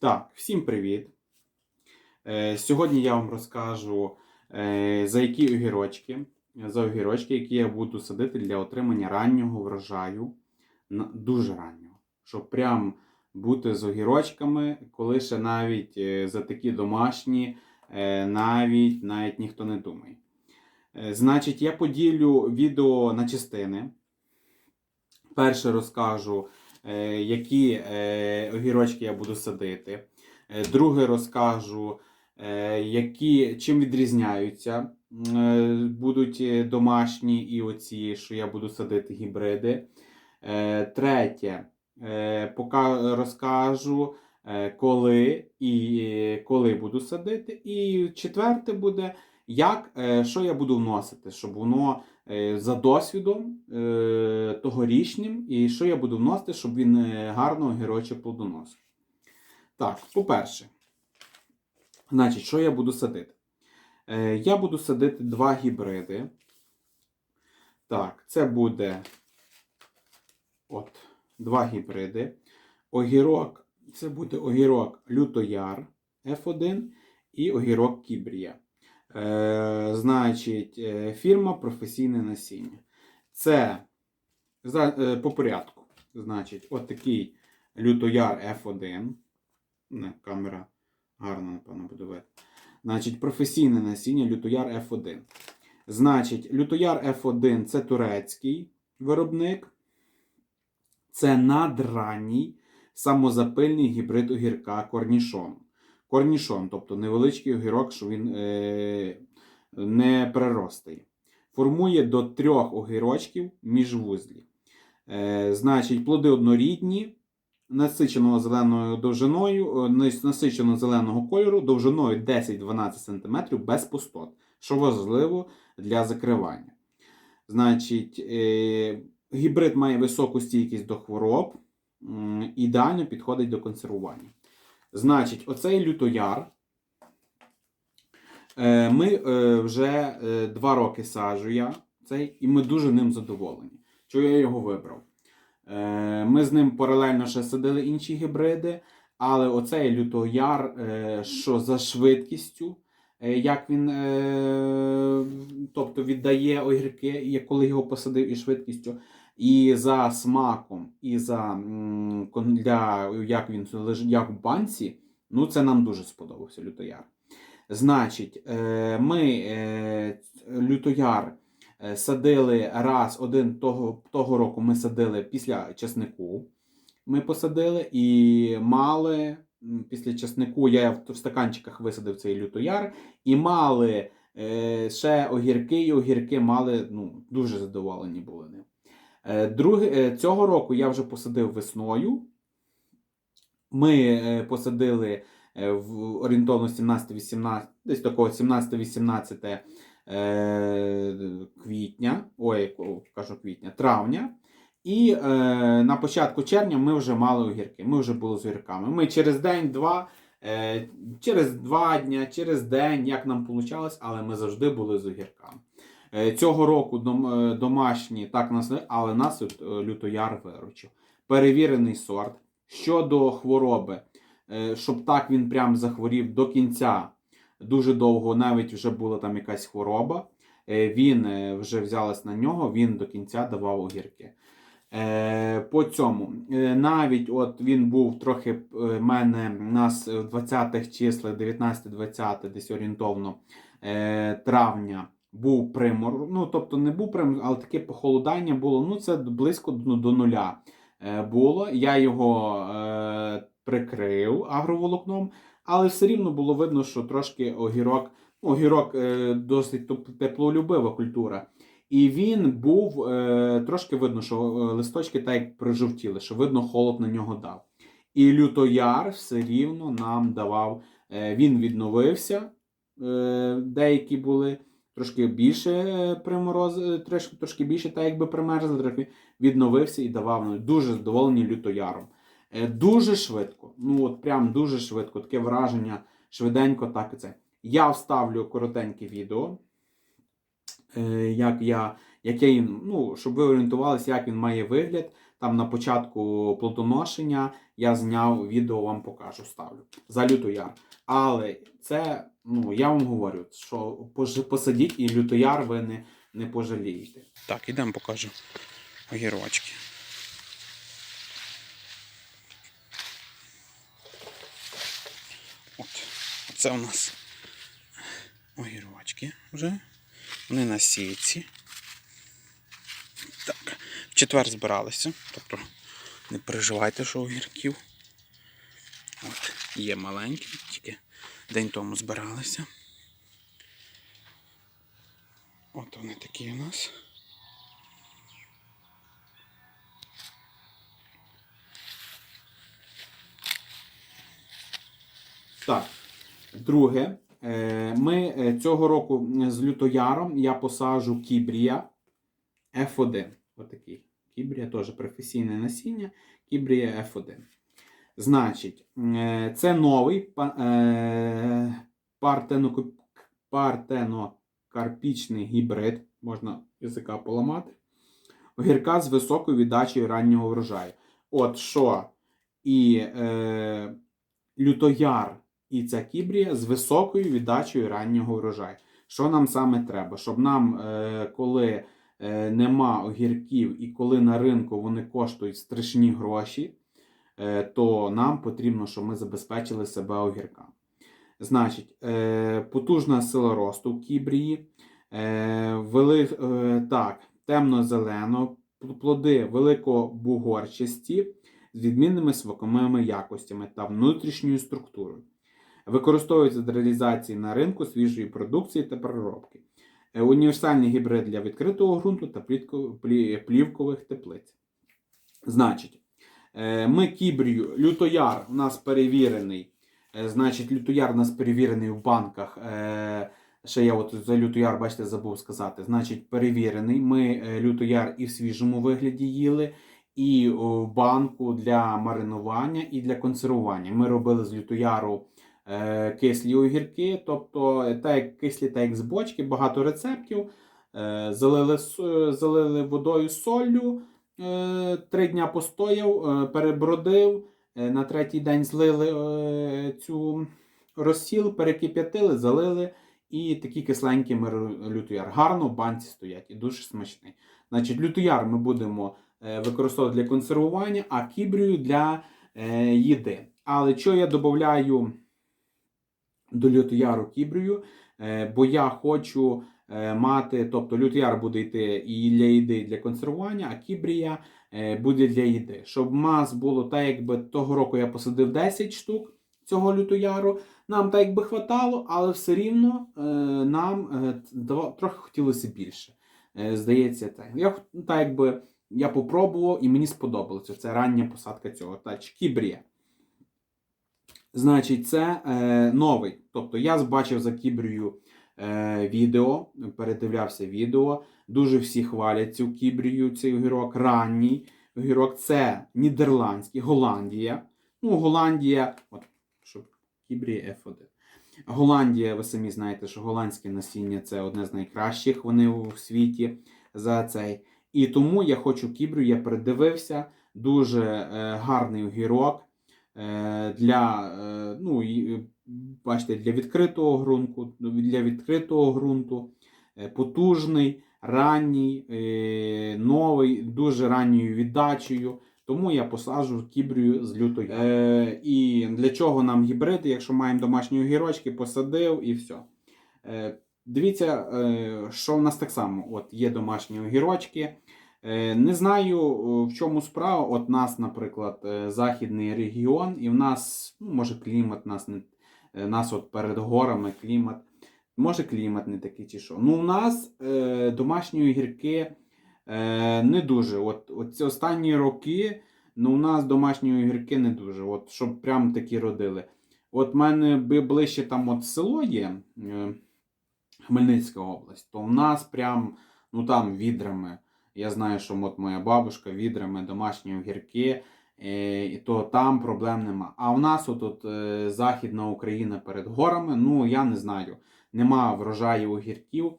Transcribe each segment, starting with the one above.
Так, всім привіт. Е, Сьогодні я вам розкажу, е, за які огірочки, за огірочки, які я буду садити для отримання раннього врожаю, дуже раннього. Щоб прям бути з огірочками, коли ще навіть е, за такі домашні, навіть, навіть ніхто не думає. Значить, я поділю відео на частини. Перше розкажу, які е, огірочки я буду садити. Е, Друге розкажу, е, які, чим відрізняються е, будуть е, домашні і оці, що я буду садити гібриди. Е, Третє, е, пока розкажу, е, коли і е, коли буду садити. І четверте буде, як, е, що я буду вносити, щоб воно е, за досвідом е, тогорічним, і що я буду вносити, щоб він е, гарно огірочок плодоносив. Так, по-перше, значить, що я буду садити? Е, я буду садити два гібриди. Так, це буде от, два гібриди. Огірок, це буде огірок Лютояр F1 і огірок Кібрія. Е, значить, е, фірма професійне насіння. Це за- е, по порядку. Значить, от такий Лютояр F1. Не, камера гарно, напевно, буде видно. Значить, професійне насіння Лютояр F1. Значить, Лютояр F1 це турецький виробник. Це надранній самозапильний гібрид огірка корнішон. Корнішон, тобто невеличкий огірок, що він е, не приростий. Формує до трьох огірочків міжвузлі. Е, значить, плоди однорідні, насиченого зеленою довжиною, е, нас- насиченого зеленого кольору, довжиною 10-12 см без пустот, що важливо для закривання. Значить, е, гібрид має високу стійкість до хвороб, ідеально підходить до консервування. Значить, оцей лютояр. е, Ми е, вже е, два роки саджу я цей, і ми дуже ним задоволені. Чого я його вибрав? Ми з ним паралельно ще садили інші гібриди, але оцей лютояр, що за швидкістю, як він тобто віддає огірки, коли його посадив і швидкістю, і за смаком, і за для, як він лежить як в банці, ну це нам дуже сподобався лютояр. Значить, е, ми е, лютояр е, садили раз один того, того року ми садили після чеснику. Ми посадили і мали після чеснику я в стаканчиках висадив цей лютояр, і мали ще огірки, і огірки мали ну, дуже задоволені були ним. Е, друге, е, цього року я вже посадив весною. Ми е, посадили в орієнтовно 17-18, десь такого 17-18 е, квітня, ой, кажу квітня, травня. І е, на початку червня ми вже мали огірки. Ми вже були з огірками. Ми через день-два, е, через два дня, через день, як нам вийшло, але ми завжди були з огірками. Е, цього року е, домашні так нас але нас е, лютояр виручив. Перевірений сорт. Щодо хвороби, щоб так він прям захворів до кінця дуже довго, навіть вже була там якась хвороба. Він вже взялась на нього, він до кінця давав огірки. По цьому, навіть от він був трохи в мене нас в 20-х числах, 19-20, десь орієнтовно травня був примор. Ну, тобто не був примор, але таке похолодання було. Ну, це близько до, до нуля е, було. Я його е, прикрив агроволокном, але все рівно було видно, що трошки огірок, ну, огірок е, досить теплолюбива культура. І він був е, трошки видно, що е, листочки так як прижовтіли, що видно, холод на нього дав. І лютояр все рівно нам давав. Е, він відновився. Е, деякі були трошки більше е, примороз, е, трошки, трошки більше, так якби примерзли, трохи відновився і давав. Ну, дуже задоволені лютояром. Е, дуже швидко. Ну от прям дуже швидко. Таке враження швиденько, так і це. Я вставлю коротеньке відео, як я, яке, він, ну, щоб ви орієнтувалися, як він має вигляд. Там на початку плодоношення я зняв відео, вам покажу, ставлю за лютояр. Але це, ну я вам говорю, що посадіть і лютояр ви не, не пожалієте. Так, ідемо покажу огірочки. От, це у нас огірочки вже. Вони на сітці. Так, четвер збиралися. Тобто не переживайте, що огірків. От, є маленькі, тільки день тому збиралися. От вони такі у нас. Так. Друге, е, ми е, цього року з лютояром я посаджу кібрія F1. Отакий. Кібрія теж професійне насіння. Кібрія F1. Значить, е, це новий е, партенокарпічний гібрид, можна язика поламати. Огірка з високою віддачею раннього врожаю. От що і е, лютояр і ця кібрія з високою віддачею раннього врожаю. Що нам саме треба? Щоб нам, е, коли нема огірків і коли на ринку вони коштують страшні гроші, е, то нам потрібно, щоб ми забезпечили себе огірками. Значить, е, потужна сила росту в кібрії, е, вели, е, так, темно-зелено, плоди великобугорчасті з відмінними смаковими якостями та внутрішньою структурою. Використовується для реалізації на ринку свіжої продукції та переробки. Е, Універсальний гібрид для відкритого ґрунту та плівкових теплиць. Значить, е, ми кібрію, лютояр у нас перевірений. Е, Значить, лютояр у нас перевірений в банках. Ще я от за лютояр, бачите, забув сказати. Значить, перевірений. Ми лютояр і в свіжому вигляді їли, і в банку для маринування і для консервування. Ми робили з лютояру кислі огірки, тобто е, так як кислі, так як з бочки, багато рецептів. Е, залили, залили водою е, три дня постояв, е, перебродив. Е, На третій день злили е, цю розсіл, перекип'ятили, залили. І такі кисленькі лютояр. Гарно в банці стоять і дуже смачний. Значить, лютояр ми будемо е, використовувати для консервування, а кібрію для е, їди. Але що я додаю до лютояру кібрію? Е, бо я хочу е, мати, тобто лютояр буде йти і для їди, і для консервування, а кібрія е, буде для їди. Щоб мас було так, якби того року я посадив 10 штук цього лютояру. Нам так якби хватало, але все рівно нам трохи хотілося більше. Здається, так. Я так якби я попробував і мені сподобалося. Це рання посадка цього. Так, кібрія. Значить, це е, новий. Тобто я бачив за кібрію е, відео, передивлявся відео. Дуже всі хвалять цю кібрію, цей огірок. Ранній огірок. Це нідерландський, Голландія. Ну, Голландія, от, щоб кібрія F1. Голландія, ви самі знаєте, що голландське насіння це одне з найкращих вони у світі за цей. І тому я хочу кібрю, я передивився. Дуже е, гарний огірок для, е, ну, е, бачите, для відкритого ґрунту, для відкритого ґрунту, е, потужний, ранній, е, новий, дуже ранньою віддачею. Тому я посаджу кібрію з лютою. Е, і для чого нам гібриди, якщо маємо домашні огірочки, посадив і все. Е, дивіться, е, що в нас так само. От є домашні огірочки. Е, не знаю, в чому справа. От нас, наприклад, е, західний регіон, і в нас, ну, може, клімат нас не е, нас от перед горами клімат. Може, клімат не такий чи що. Ну, у нас е, домашні огірки е, не дуже. От, от ці останні роки, ну, у нас домашні огірки не дуже. От, щоб прям такі родили. От в мене ближче там от село є, е, Хмельницька область, то в нас прям, ну там відрами. Я знаю, що от моя бабушка відрами домашні огірки, е, і то там проблем нема. А в нас от, е, Західна Україна перед горами, ну я не знаю, нема врожаю огірків.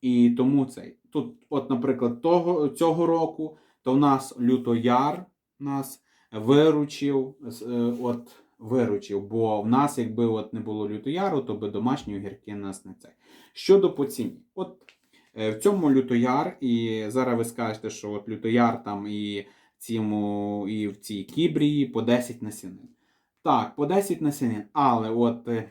І тому цей. Тут, от, наприклад, того, цього року, то в нас лютояр нас виручив, е, от виручив, бо в нас, якби от не було лютояру, то би домашні огірки нас не це. Щодо по ціні, от в цьому лютояр, і зараз ви скажете, що от лютояр там і, цьому, і в цій кібрії по 10 насінин. Так, по 10 насінин, але от е,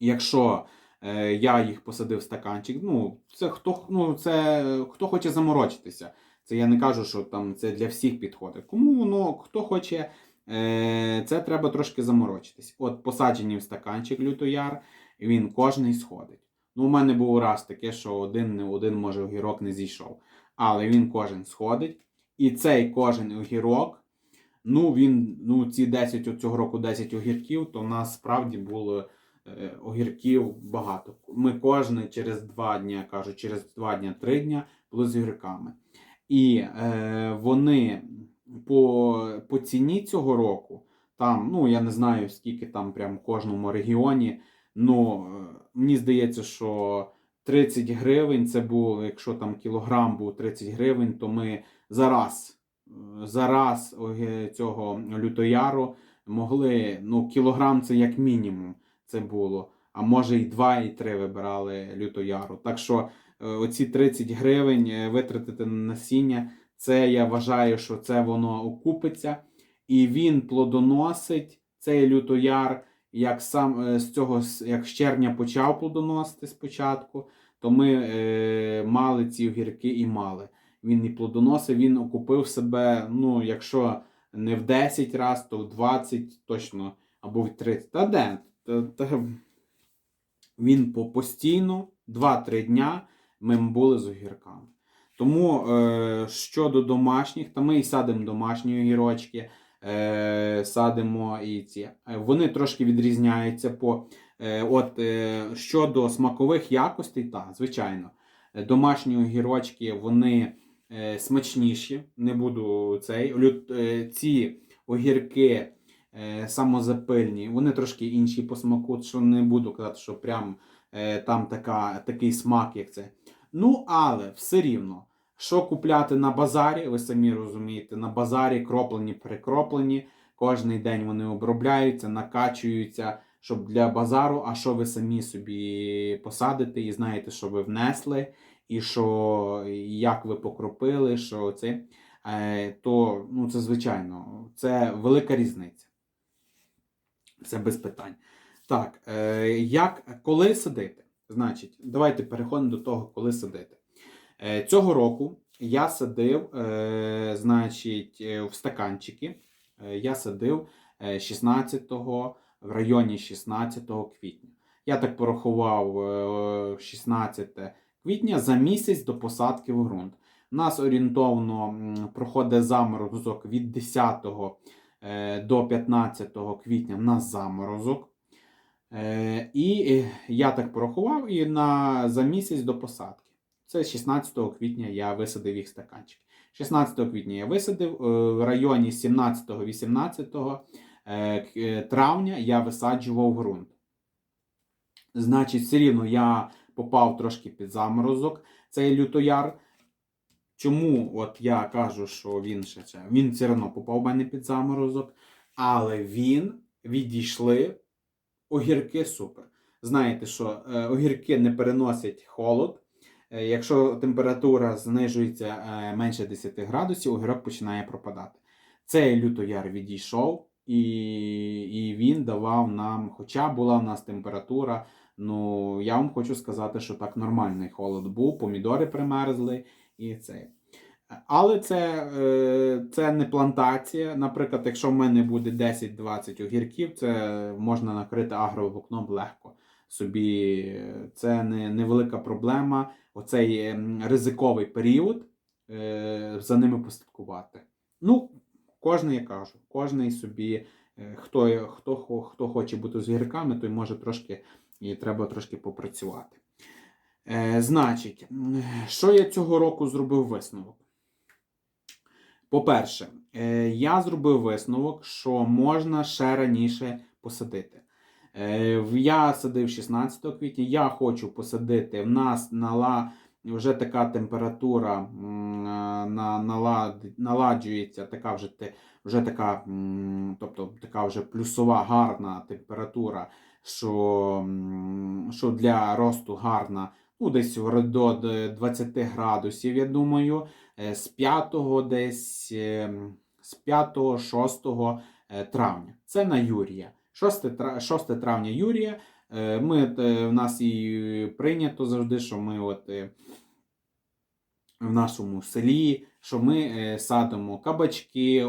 якщо е, я їх посадив в стаканчик, ну, це хто, ну, це хто хоче заморочитися. Це я не кажу, що там це для всіх підходить. Кому воно, хто хоче, е, це треба трошки заморочитись. От посаджені в стаканчик лютояр, він кожний сходить. Ну, у мене був раз таке, що один, один може огірок не зійшов. Але він кожен сходить. І цей кожен огірок, ну він, ну ці 10 цього року 10 огірків, то в нас справді було е, огірків багато. Ми кожен через два дні, кажу, через два дні, три дні були з огірками. І е, вони по, по ціні цього року, там, ну я не знаю, скільки там прям в кожному регіоні. Ну, е, мені здається, що 30 гривень це було, якщо там кілограм був 30 гривень, то ми зараз, е, зараз цього лютояру могли, ну, кілограм це як мінімум це було. А може і 2, і 3 вибирали лютояру. Так що е, оці 30 гривень витратити на насіння, це я вважаю, що це воно окупиться. І він плодоносить цей лютояр, як сам е, з цього як з червня почав плодоносити спочатку, то ми е, мали ці огірки і мали. Він і плодоносив, він окупив себе, ну, якщо не в 10 разів, то в 20 точно, або в 30. Та де? Та, та, він по постійно 2-3 дня ми були з огірками. Тому е, щодо домашніх, та ми і садимо домашні огірочки, е, садимо і ці. Е, Вони трошки відрізняються по е, от, е, щодо смакових якостей, так, звичайно. Е, Домашні огірочки вони е, смачніші. Не буду цей. Лю- е, ці огірки е, самозапильні, вони трошки інші по смаку, що не буду казати, що прям е, там така, такий смак, як це. Ну, але все рівно, що купляти на базарі, ви самі розумієте, на базарі кроплені, перекроплені, кожний день вони обробляються, накачуються, щоб для базару, а що ви самі собі посадите і знаєте, що ви внесли, і що як ви покропили, що це, е, то ну, це звичайно, це велика різниця. Це без питань. Так, е, як, коли садити? Значить, давайте переходимо до того, коли садити. Е, цього року я садив, е, значить, е, в стаканчики. Я садив е, 16-го, в районі 16 квітня. Я так порахував е, 16 квітня за місяць до посадки в ґрунт. У нас орієнтовно проходить заморозок від 10 е, до 15 квітня на заморозок. І я так порахував і на, за місяць до посадки. Це 16 квітня я висадив їх стаканчики. 16 квітня я висадив, е, в районі 17-18 е, е, травня я висаджував ґрунт. Значить, все рівно я попав трошки під заморозок, цей лютояр. Чому от я кажу, що він ще він все одно попав в мене під заморозок, але він відійшли огірки супер. Знаєте, що огірки не переносять холод. Е, якщо температура знижується е, менше 10 градусів, огірок починає пропадати. Цей лютояр відійшов, і, і він давав нам, хоча була в нас температура, ну я вам хочу сказати, що так нормальний холод був, помідори примерзли і це. Але це, е, це не плантація. Наприклад, якщо в мене буде 10-20 огірків, це можна накрити агроволокном легко. Собі це не, невелика проблема. Оцей ем, ризиковий період е, за ними послідкувати. Ну, кожен, я кажу, кожен собі, е, хто, хто, хто хоче бути з огірками, той може трошки і треба трошки попрацювати. Е, значить, що я цього року зробив висновок? По-перше, я зробив висновок, що можна ще раніше посадити. Е, Я садив 16 квітня, я хочу посадити в нас на ла, вже така температура е, на, налад, наладжується, така вже, вже така, тобто така вже плюсова гарна температура, що, що для росту гарна, ну, десь до 20 градусів, я думаю, Е, з 5 десь е, з 5-6 е, травня. Це на Юрія. 6, 6 травня Юрія. Е, Ми, е, в нас і прийнято завжди, що ми от е, в нашому селі, що ми садимо кабачки,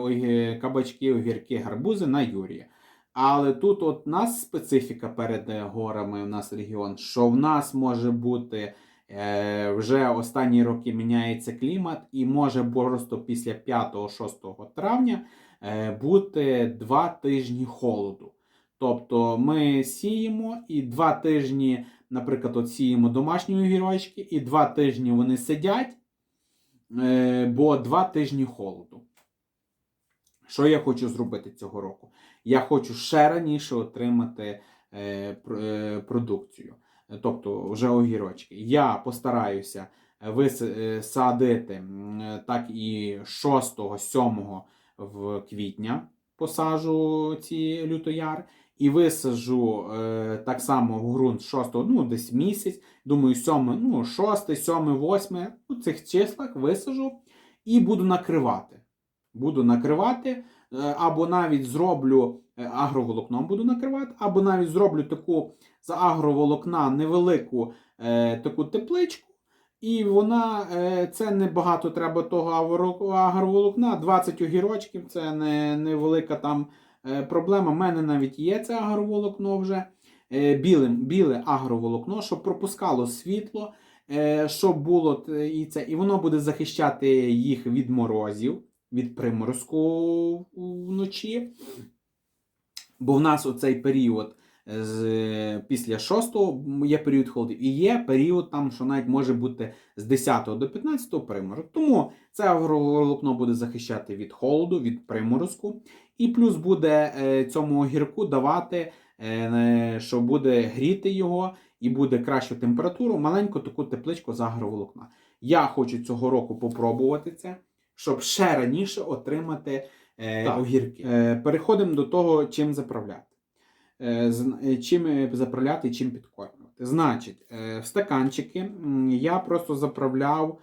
кабачки, огірки, гарбузи на Юрія. Але тут от нас специфіка перед горами, у нас регіон, що в нас може бути вже останні роки міняється клімат, і може просто після 5-6 травня бути 2 тижні холоду. Тобто ми сіємо і 2 тижні, наприклад, от сіємо домашні огірочки, і 2 тижні вони сидять, е, бо 2 тижні холоду. Що я хочу зробити цього року? Я хочу ще раніше отримати е, е, продукцію, тобто вже огірочки. Я постараюся вис- садити м, е, так і 6-7 в квітня посажу ці лютояр. І висажу е, так само в ґрунт 6, ну десь місяць. Думаю, 7, ну, 6, 7, 8, у цих числах висажу і буду накривати. Буду накривати, е, або навіть зроблю е, агроволокном буду накривати, або навіть зроблю таку з агроволокна невелику е, таку тепличку. І вона, е, це не багато треба того агроволокна, 20 огірочків, це не, невелика там проблема. У мене навіть є це агроволокно вже. Е, білим, біле агроволокно, щоб пропускало світло, е, щоб було і це, і воно буде захищати їх від морозів, від приморозку вночі. Бо в нас оцей період з, після 6 є період холодів, і є період, там, що навіть може бути з 10 до 15 приморозок. Тому це агроволокно буде захищати від холоду, від приморозку. І плюс буде е, цьому огірку давати, е, що буде гріти його і буде кращу температуру, маленьку таку тепличку з агроволокна. Я хочу цього року попробувати це, щоб ще раніше отримати е, Так. огірки. Переходимо до того, чим заправляти. Чим заправляти і чим підкормлювати. Значить, в стаканчики я просто заправляв.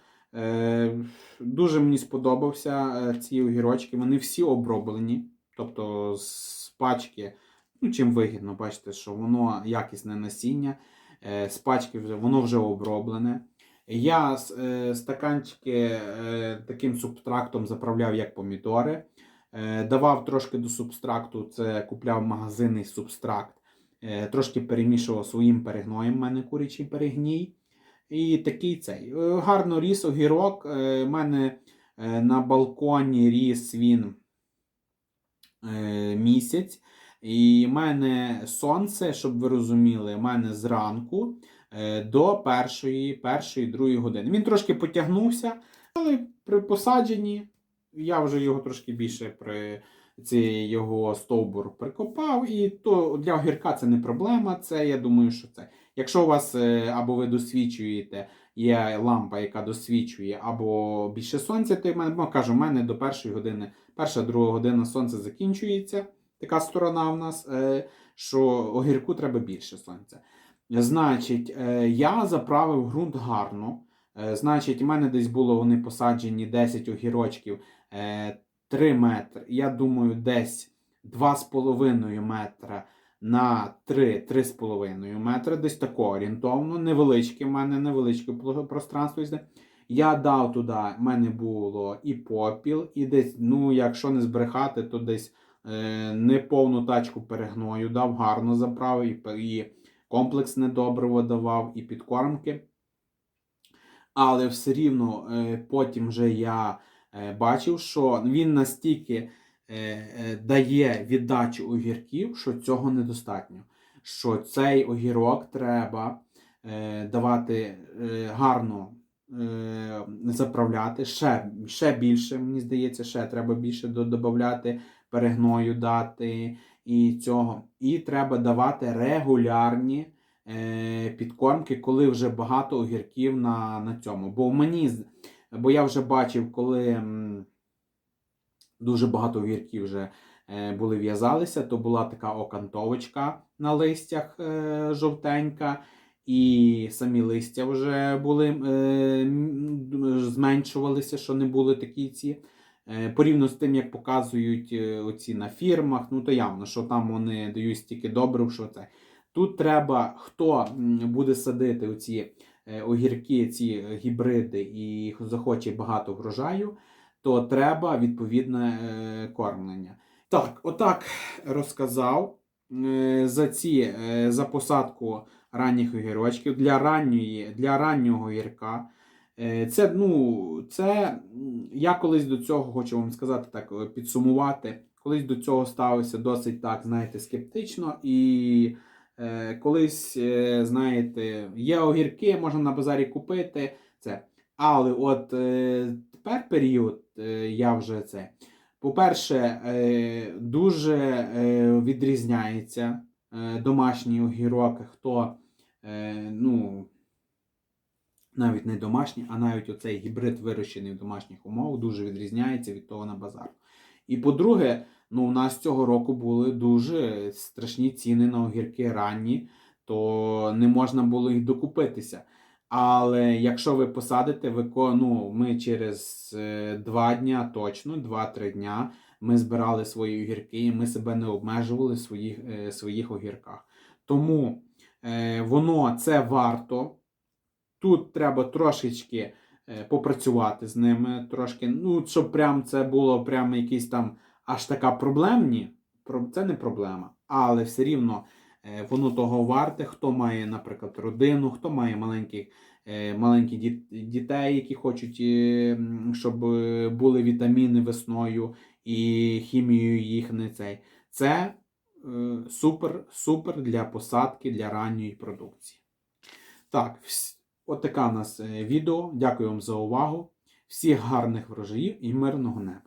Дуже мені сподобався ці огірочки. Вони всі оброблені. Тобто з пачки, ну чим вигідно, бачите, що воно якісне насіння. е, З пачки вже, воно вже оброблене. Я е, стаканчики е, таким субтрактом заправляв як помідори. Давав трошки до субстракту, це купляв магазинний субстракт. Трошки перемішував своїм перегноєм, в мене курячий перегній. І такий цей. Гарно ріс огірок. У мене на балконі ріс він місяць. І в мене сонце, щоб ви розуміли, в мене зранку е, до першої, першої, другої години. Він трошки потягнувся, але при посадженні я вже його трошки більше при цей його стовбур прикопав. І то для огірка це не проблема. Це я думаю, що це. Якщо у вас е, або ви досвідчуєте, є лампа, яка досвідчує, або більше сонця, то мене ну, кажу, в мене до першої години, перша друга година сонце закінчується. Така сторона в нас, е, що огірку треба більше сонця. Значить, е, я заправив ґрунт гарно. Е, Значить, у мене десь було вони посаджені 10 огірочків е, 3 метри. Я думаю, десь 2,5 метра на 3, 3,5 метри. Десь тако орієнтовно. Невеличке в мене невеличке пространство. Я дав туди, в мене було і попіл, і десь, ну, якщо не збрехати, то десь е, неповну тачку перегною дав, гарно заправив, і, і комплексне добриво давав, і підкормки. Але все рівно е, потім вже я е, бачив, що він настільки е, е, дає віддачу огірків, що цього недостатньо. Що цей огірок треба е, давати е, гарно заправляти, ще, ще більше, мені здається, ще треба більше до- додати, перегною дати і цього. І треба давати регулярні е, підкормки, коли вже багато огірків на, на цьому. Бо мені, бо я вже бачив, коли дуже багато огірків вже е, були в'язалися, то була така окантовочка на листях е, жовтенька, і самі листя вже були е, зменшувалися, що не були такі ці. Е, Порівняно з тим, як показують е, оці на фірмах, ну то явно, що там вони дають стільки добрив, що це. Тут треба, хто буде садити оці е, огірки, ці гібриди і захоче багато врожаю, то треба відповідне е, кормлення. Так, отак розказав за ці за посадку ранніх огірочків для ранньої, для раннього огірка. Е, Це, ну, це я колись до цього хочу вам сказати так, е, підсумувати. Колись до цього ставився досить так, знаєте, скептично. І е, колись, е, знаєте, є огірки, можна на базарі купити. Це. Але от е, тепер період е, я вже це. По-перше, е, дуже е, відрізняється е, домашній огірок, хто ну, навіть не домашній, а навіть оцей гібрид вирощений в домашніх умовах дуже відрізняється від того на базару. І по-друге, ну, у нас цього року були дуже страшні ціни на огірки ранні, то не можна було їх докупитися. Але якщо ви посадите, ви, ну, ми через е, два дня точно, 2-3 дня, ми збирали свої огірки, і ми себе не обмежували в своїх, е, своїх огірках. Тому е, воно це варто. Тут треба трошечки е, попрацювати з ними, трошки, ну, щоб прям це було прям якісь там аж така проблемні. Це не проблема, але все рівно е, воно того варте. Хто має, наприклад, родину, хто має маленьких, е, маленьких дітей, які хочуть, е, щоб е, були вітаміни весною і хімією їх не цей. Це е, супер, супер для посадки для ранньої продукції. Так, отаке у нас е, відео. Дякую вам за увагу. Всіх гарних врожаїв і мирного неба.